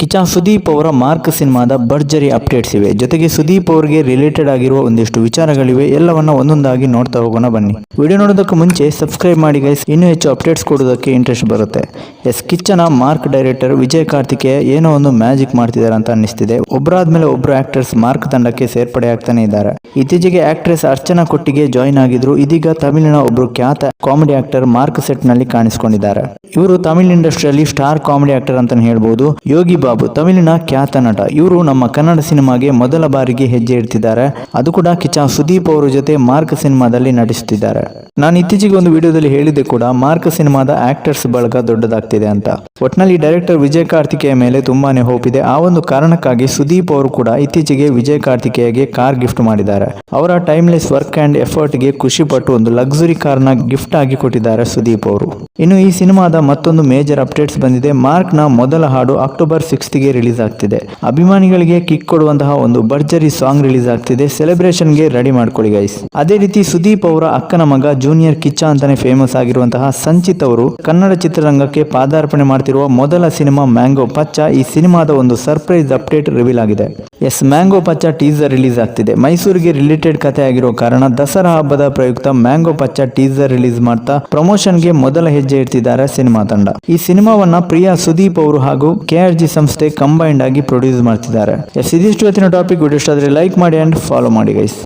Kitchen Sudeep ಅವರ mark ಸಿನಿಮಾದ ಭರ್ಜರಿ ಅಪ್ಡೇಟ್ಸ್ ಇವೆ. ಜೊತೆಗೆ ಸುದೀಪ್ ಅವರಿಗೆ ರಿಲೇಟೆಡ್ ಆಗಿರುವ ಒಂದಿಷ್ಟು ವಿಚಾರಗಳಿವೆ. ಎಲ್ಲವನ್ನ ಒಂದೊಂದಾಗಿ ನೋಡ್ತಾ ಹೋಗೋಣ ಬನ್ನಿ. ವಿಡಿಯೋ ನೋಡೋದಕ್ಕೆ ಮುಂಚೆ ಸಬ್ಸ್ಕ್ರೈಬ್ ಮಾಡಿ ಗೈಸ್ ಇನ್ನೂ ಹೆಚ್ಚು ಅಪ್ಡೇಟ್ಸ್ ಕೊಡೋದಕ್ಕೆ ಇಂಟ್ರೆಸ್ಟ್ ಬರುತ್ತೆ. ಎಸ್ ಕಿಚ್ಚನ ಮಾರ್ಕ್ ಡೈರೆಕ್ಟರ್ ವಿಜಯ್ ಕಾರ್ತಿಕೇಯ ಏನೋ ಒಂದು ಮ್ಯಾಜಿಕ್ ಮಾಡ್ತಿದ್ದಾರೆ ಅಂತ ಅನ್ನಿಸ್ತಿದೆ. ಒಬ್ಬರಾದ್ಮೇಲೆ ಒಬ್ಬರು ಆಕ್ಟರ್ಸ್ ಮಾರ್ಕ್ ತಂಡಕ್ಕೆ ಸೇರ್ಪಡೆ ಆಗ್ತಾನೆ ಇದ್ದಾರೆ. ಇತ್ತೀಚೆಗೆ ಆಕ್ಟ್ರೆಸ್ ಅರ್ಚನಾ ಕೊಟ್ಟಿಗೆ ಜಾಯಿನ್ ಆಗಿದ್ರು. ಇದೀಗ ತಮಿಳಿನ ಒಬ್ಬರು ಖ್ಯಾತ ಕಾಮಿಡಿ ಆಕ್ಟರ್ ಮಾರ್ಕ್ ಸೆಟ್ನಲ್ಲಿ ಕಾಣಿಸಿಕೊಂಡಿದ್ದಾರೆ. ಇವರು ತಮಿಳ್ ಇಂಡಸ್ಟ್ರಿಯಲ್ಲಿ ಸ್ಟಾರ್ ಕಾಮಿಡಿ ಆಕ್ಟರ್ ಅಂತಾನೆ ಹೇಳ್ಬೋದು. ಯೋಗಿ ಬಾಬು ತಮಿಳಿನ ಖ್ಯಾತ ನಟ. ಇವರು ನಮ್ಮ ಕನ್ನಡ ಸಿನಿಮಾಗೆ ಮೊದಲ ಬಾರಿಗೆ ಹೆಜ್ಜೆ ಇಡ್ತಿದ್ದಾರೆ. ಅದು ಕೂಡ ಕಿಚ್ಚ ಸುದೀಪ್ ಅವರ ಜೊತೆ ಮಾರ್ಕ್ ಸಿನಿಮಾದಲ್ಲಿ ನಟಿಸುತ್ತಿದ್ದಾರೆ ನಾನು ಇತ್ತೀಚೆಗೆ ಒಂದು ವಿಡಿಯೋದಲ್ಲಿ ಹೇಳಿದ್ದೆ ಕೂಡ ಮಾರ್ಕ್ ಸಿನಿಮಾದ ಆಕ್ಟರ್ಸ್ ಬಳಗ ದೊಡ್ಡದಾಗ್ತಿದೆ ಅಂತ. ಒಟ್ನಲ್ಲಿ ಡೈರೆಕ್ಟರ್ ವಿಜಯ್ ಕಾರ್ತಿಕೇಯ ಮೇಲೆ ತುಂಬಾನೇ ಹೋಪ್ ಇದೆ. ಆ ಒಂದು ಕಾರಣಕ್ಕಾಗಿ ಸುದೀಪ್ ಅವರು ಕೂಡ ಇತ್ತೀಚೆಗೆ ವಿಜಯ್ ಕಾರ್ತಿಕೇಯಗೆ ಕಾರ್ ಗಿಫ್ಟ್ ಮಾಡಿದ್ದಾರೆ. ಅವರ ಟೈಮ್ಲೆಸ್ ವರ್ಕ್ ಅಂಡ್ ಎಫರ್ಟ್ಗೆ ಖುಷಿ ಪಟ್ಟು ಒಂದು ಲಕ್ಸುರಿ ಕಾರ್ನ ಗಿಫ್ಟ್ ಆಗಿ ಕೊಟ್ಟಿದ್ದಾರೆ ಸುದೀಪ್ ಅವರು. ಇನ್ನು ಈ ಸಿನಿಮಾದ ಮತ್ತೊಂದು ಮೇಜರ್ ಅಪ್ಡೇಟ್ಸ್ ಬಂದಿದೆ. ಮಾರ್ಕ್ನ ಮೊದಲ ಹಾಡು ಅಕ್ಟೋಬರ್ ಸಿಕ್ಸ್ತ್ಗೆ ರಿಲೀಸ್ ಆಗ್ತಿದೆ. ಅಭಿಮಾನಿಗಳಿಗೆ ಕಿಕ್ ಕೊಡುವಂತಹ ಒಂದು ಭರ್ಜರಿ ಸಾಂಗ್ ರಿಲೀಸ್ ಆಗ್ತಿದೆ. ಸೆಲೆಬ್ರೇಷನ್ಗೆ ರೆಡಿ ಮಾಡ್ಕೊಳ್ಳಿ ಗೈಸ್ ಅದೇ ರೀತಿ ಸುದೀಪ್ ಅವರ ಅಕ್ಕನ ಮಗ ಜೂನಿಯರ್ ಕಿಚ್ಚ ಅಂತಾನೆ ಫೇಮಸ್ ಆಗಿರುವಂತಹ ಸಂಚಿತ್ ಅವರು ಕನ್ನಡ ಚಿತ್ರರಂಗಕ್ಕೆ ಪಾದಾರ್ಪಣೆ ಮಾಡ್ತಿರುವ ಮೊದಲ ಸಿನಿಮಾ ಮ್ಯಾಂಗೋ ಪಚ್ಚ ಈ ಸಿನಿಮಾದ ಒಂದು ಸರ್ಪ್ರೈಸ್ ಅಪ್ಡೇಟ್ ರಿವೀಲ್ ಆಗಿದೆ. Yes, mango Pachcha teaser release ಆಗ್ತಿದೆ. ಮೈಸೂರಿಗೆ ರಿಲೇಟೆಡ್ ಕಥೆ ಆಗಿರುವ ಕಾರಣ ದಸರಾ ಹಬ್ಬದ ಪ್ರಯುಕ್ತ ಮ್ಯಾಂಗೋ ಪಚ್ಚ ಟೀಸರ್ ರಿಲೀಸ್ ಮಾಡ್ತಾ ಪ್ರಮೋಷನ್ಗೆ ಮೊದಲ ಹೆಜ್ಜೆ ಇಡ್ತಿದ್ದಾರೆ ಸಿನಿಮಾ ತಂಡ. ಈ ಸಿನಿಮಾವನ್ನ ಪ್ರಿಯಾ ಸುದೀಪ್ ಅವರು ಹಾಗೂ ಕೆಆರ್ಜಿ ಸಂಸ್ಥೆ ಕಂಬೈಂಡ್ ಆಗಿ ಪ್ರೊಡ್ಯೂಸ್ ಮಾಡ್ತಿದ್ದಾರೆ. ಎಸ್, ಇದಿಷ್ಟು ಇವತ್ತಿನ ಟಾಪಿಕ್ ವಿಡಿಯೋ ಇಷ್ಟ ಆದರೆ ಲೈಕ್ ಮಾಡಿ ಅಂಡ್ ಫಾಲೋ ಮಾಡಿ ಗೈಸ್